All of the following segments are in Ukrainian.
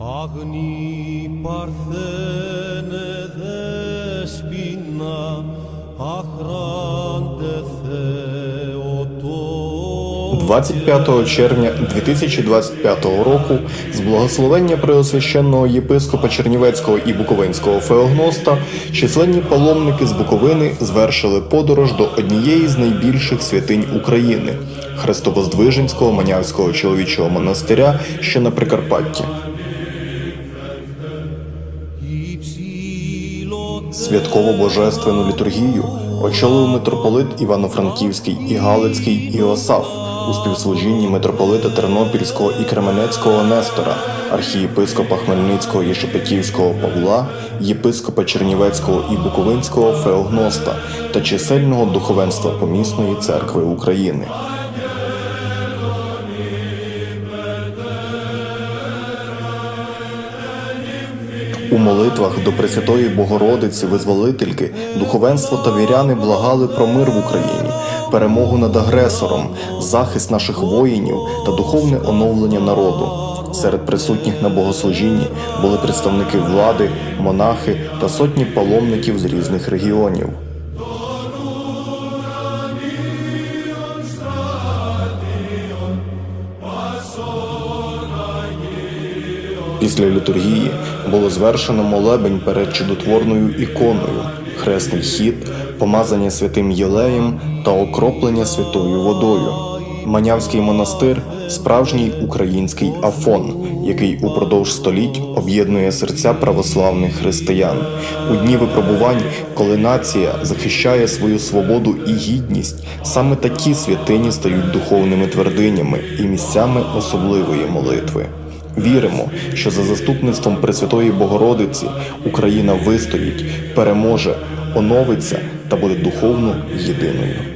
Αγνή παρθένε δέσποινα, αχράντε Θεοτό. 25 червня 2025 року з благословення преосвященного єпископа Чернівецького і Буковинського феогноста численні паломники з Буковини звершили подорож до однієї з найбільших святинь України Хрестовоздвиженського Манявського чоловічого монастиря, що на Прикарпатті. Святкову божественну літургію очолив митрополит Івано-Франківський і Галицький Іосаф у співслужінні митрополита Тернопільського і Кременецького Нестора, архієпископа Хмельницького і Шепетівського Павла, єпископа Чернівецького і Буковинського Феогноста та чисельного духовенства помісної церкви України. Молитвах до Пресвятої Богородиці, Визволительки, духовенство та віряни благали про мир в Україні, перемогу над агресором, захист наших воїнів та духовне оновлення народу. Серед присутніх на богослужінні були представники влади, монахи та сотні паломників з різних регіонів. Після літургії було звершено молебень перед чудотворною іконою, хресний хід, помазання святим Єлеєм та окроплення святою водою. Манявський монастир справжній український афон, який упродовж століть об'єднує серця православних християн. У дні випробувань, коли нація захищає свою свободу і гідність, саме такі святині стають духовними твердинями і місцями особливої молитви. Віримо, що за заступництвом Пресвятої Богородиці Україна вистоїть, переможе, оновиться та буде духовно єдиною.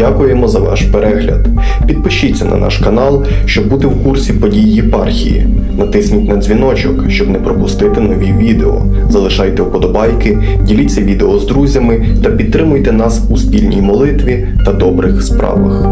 Дякуємо за ваш перегляд. Підпишіться на наш канал, щоб бути в курсі подій єпархії. Натисніть на дзвіночок, щоб не пропустити нові відео. Залишайте вподобайки, діліться відео з друзями та підтримуйте нас у спільній молитві та добрих справах.